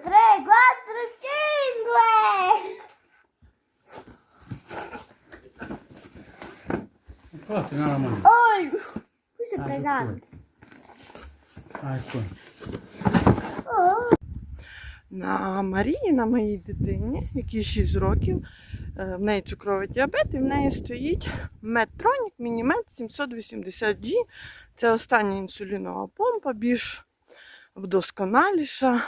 tre, quattro, cinque! Porti nella mano. Oh, questo è Ah, pesante. Ah, ecco. Oh, На Марії, на моїй дитині, якій 6 років, в неї цукровий діабет, і в неї стоїть Medtronic Minimed 780G. Це остання інсулінова помпа, більш вдосконаліша.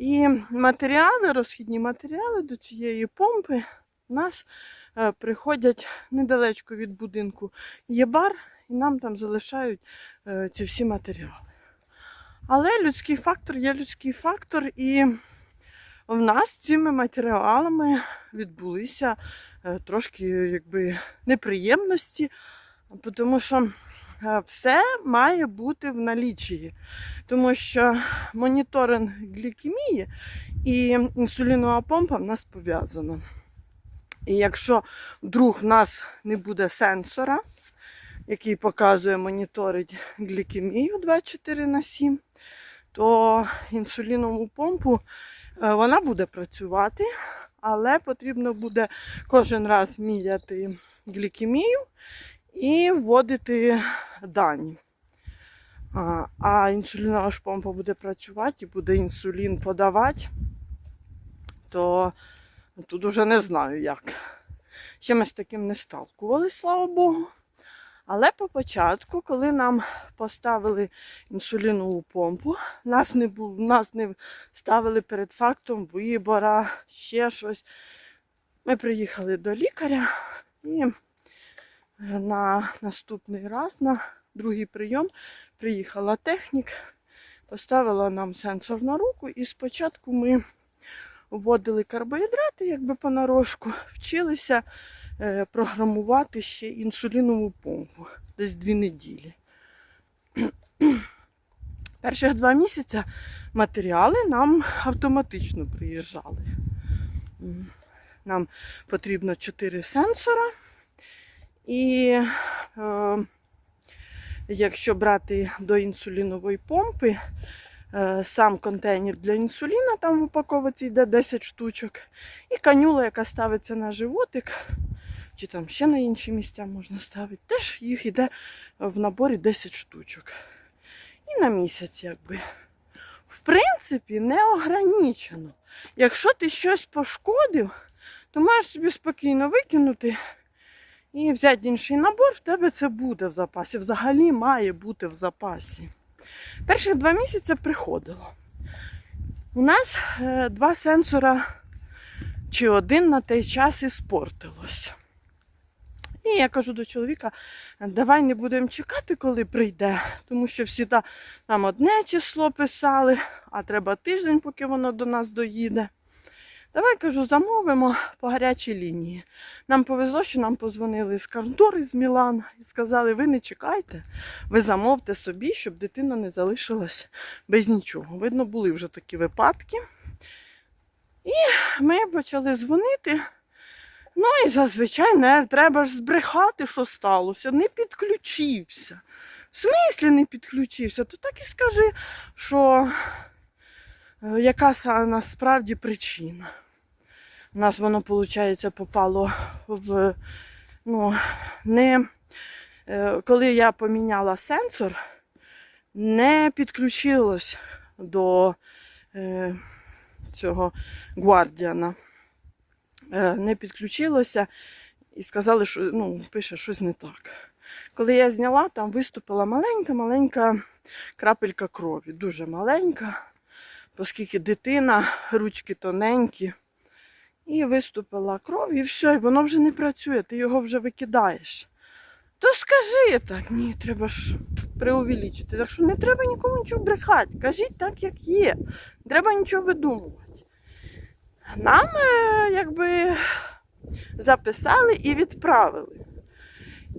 І матеріали, розхідні матеріали до цієї помпи у нас е, приходять недалечко від будинку. Є бар, і нам там залишають е, ці всі матеріали. Але людський фактор є людський фактор, і в нас цими матеріалами відбулися е, трошки якби, неприємності, тому що все має бути в налічії. Тому що моніторинг глікемії і інсулінова помпа в нас пов'язана. І якщо вдруг в нас не буде сенсора, який показує моніторить глікемію 24 на 7, то інсулінову помпу е, вона буде працювати, але потрібно буде кожен раз міряти глікемію і вводити дані. А, а інсулінова ж помпа буде працювати і буде інсулін подавати, то тут уже не знаю як. Ще ми з таким не сталкувалися, слава Богу. Але по початку, коли нам поставили інсулінову помпу, нас не було, нас не ставили перед фактом вибора, ще щось. Ми приїхали до лікаря і на наступний раз, на другий прийом, приїхала технік, поставила нам сенсор на руку, і спочатку ми вводили карбоїдрати, якби понарошку, вчилися е, програмувати ще інсулінову помпу десь дві неділі. Перших два місяці матеріали нам автоматично приїжджали. Нам потрібно 4 сенсора. І е, якщо брати до інсулінової помпи, е, сам контейнер для інсуліна, там в упаковці йде 10 штучок, і канюла, яка ставиться на животик, чи там ще на інші місця можна ставити, теж їх йде в наборі 10 штучок. І на місяць, якби. В принципі, не ограничено. Якщо ти щось пошкодив, то можеш собі спокійно викинути і взяти інший набор, в тебе це буде в запасі. Взагалі має бути в запасі. Перших два місяці приходило. У нас е, два сенсора чи один на той час і спортилось. І я кажу до чоловіка, давай не будемо чекати, коли прийде, тому що всі та, там одне число писали, а треба тиждень, поки воно до нас доїде. Давай кажу, замовимо по гарячій лінії. Нам повезло, що нам позвонили з контори з Мілана і сказали, ви не чекайте, ви замовте собі, щоб дитина не залишилась без нічого. Видно, були вже такі випадки. І ми почали дзвонити. Ну і зазвичай не треба ж збрехати, що сталося. Не підключився. В смислі не підключився, то так і скажи, що яка насправді причина. У нас воно, виходить, попало в. Ну, не, е, коли я поміняла сенсор, не підключилось до е, цього гвардіана е, не підключилося і сказали, що ну, пише щось не так. Коли я зняла, там виступила маленька-маленька крапелька крові, дуже маленька, оскільки дитина, ручки тоненькі. І виступила кров, і все, і воно вже не працює, ти його вже викидаєш. То скажи так, ні, треба ж преувеличити. Так що не треба нікому нічого брехати. Кажіть так, як є. Не треба нічого видумувати. Нам е, якби записали і відправили.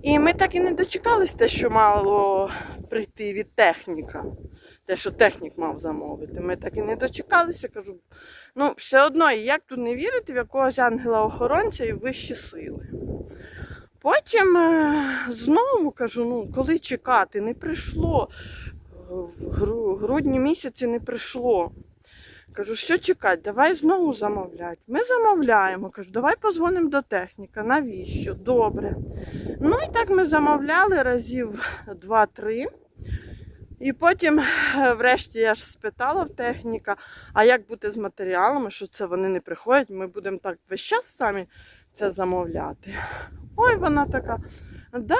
І ми так і не дочекались те, що мало прийти від техніка. Те, що технік мав замовити. Ми так і не дочекалися, кажу. Ну, все одно, як тут не вірити в якогось ангела-охоронця і вищі сили. Потім е, знову кажу, ну, коли чекати, не прийшло. В грудні місяці не прийшло. Кажу, що чекати, давай знову замовляти. Ми замовляємо. Кажу, давай позвонимо до техніка. Навіщо? Добре. Ну і так ми замовляли разів два-три. І потім, е, врешті, я ж спитала в техніка, а як бути з матеріалами, що це вони не приходять, ми будемо так весь час самі це замовляти. Ой, вона така. Да,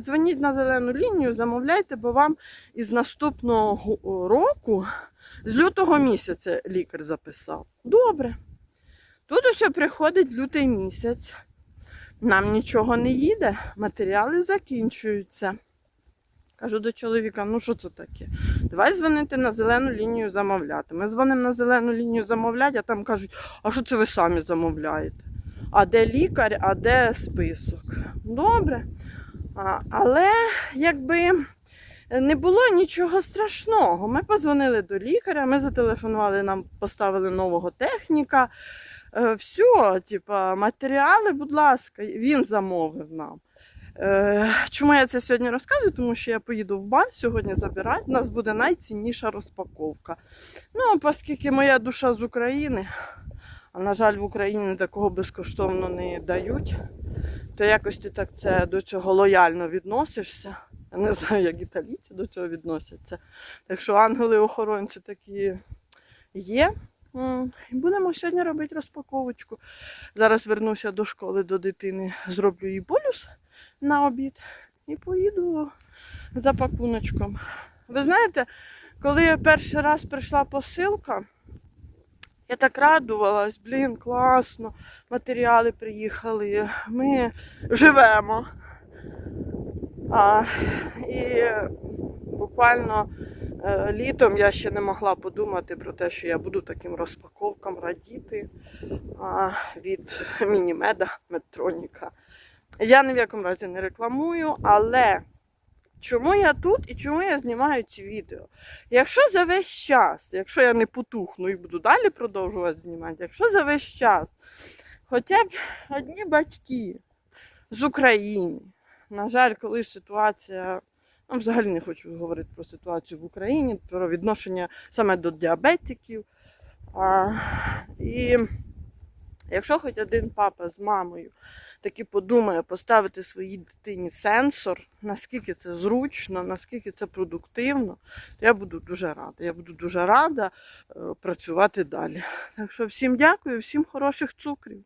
дзвоніть на зелену лінію, замовляйте, бо вам із наступного року, з лютого місяця лікар записав. Добре. Тут усе приходить лютий місяць. Нам нічого не їде, матеріали закінчуються. Кажу до чоловіка, ну що це таке? Давай дзвонити на зелену лінію замовляти. Ми дзвонимо на зелену лінію замовляти, а там кажуть, а що це ви самі замовляєте? А де лікар, а де список? Добре. А, але якби не було нічого страшного. Ми позвонили до лікаря, ми зателефонували, нам поставили нового техніка. Е, все, типа, матеріали, будь ласка, він замовив нам. Е, Чому я це сьогодні розказую? Тому що я поїду в бар сьогодні забирати. У нас буде найцінніша розпаковка. Ну, оскільки моя душа з України, а на жаль, в Україні такого безкоштовно не дають, то якось ти так це до цього лояльно відносишся. Я не знаю, як італійці до цього відносяться. Так що ангели-охоронці такі є. Будемо сьогодні робити розпаковочку. Зараз вернуся до школи до дитини, зроблю їй болюс на обід і поїду за пакуночком. Ви знаєте, коли я перший раз прийшла посилка, я так радувалась, блін, класно, матеріали приїхали, ми живемо. А, і буквально е, літом я ще не могла подумати про те, що я буду таким розпаковкам радіти а, від мінімеда Медтроніка. Я ні в якому разі не рекламую, але чому я тут і чому я знімаю ці відео? Якщо за весь час, якщо я не потухну і буду далі продовжувати знімати, якщо за весь час хоча б одні батьки з України, на жаль, коли ситуація, ну, взагалі не хочу говорити про ситуацію в Україні, про відношення саме до діабетиків. А, і якщо хоч один папа з мамою таки подумає поставити своїй дитині сенсор, наскільки це зручно, наскільки це продуктивно, то я буду дуже рада. Я буду дуже рада е, працювати далі. Так що всім дякую, всім хороших цукрів.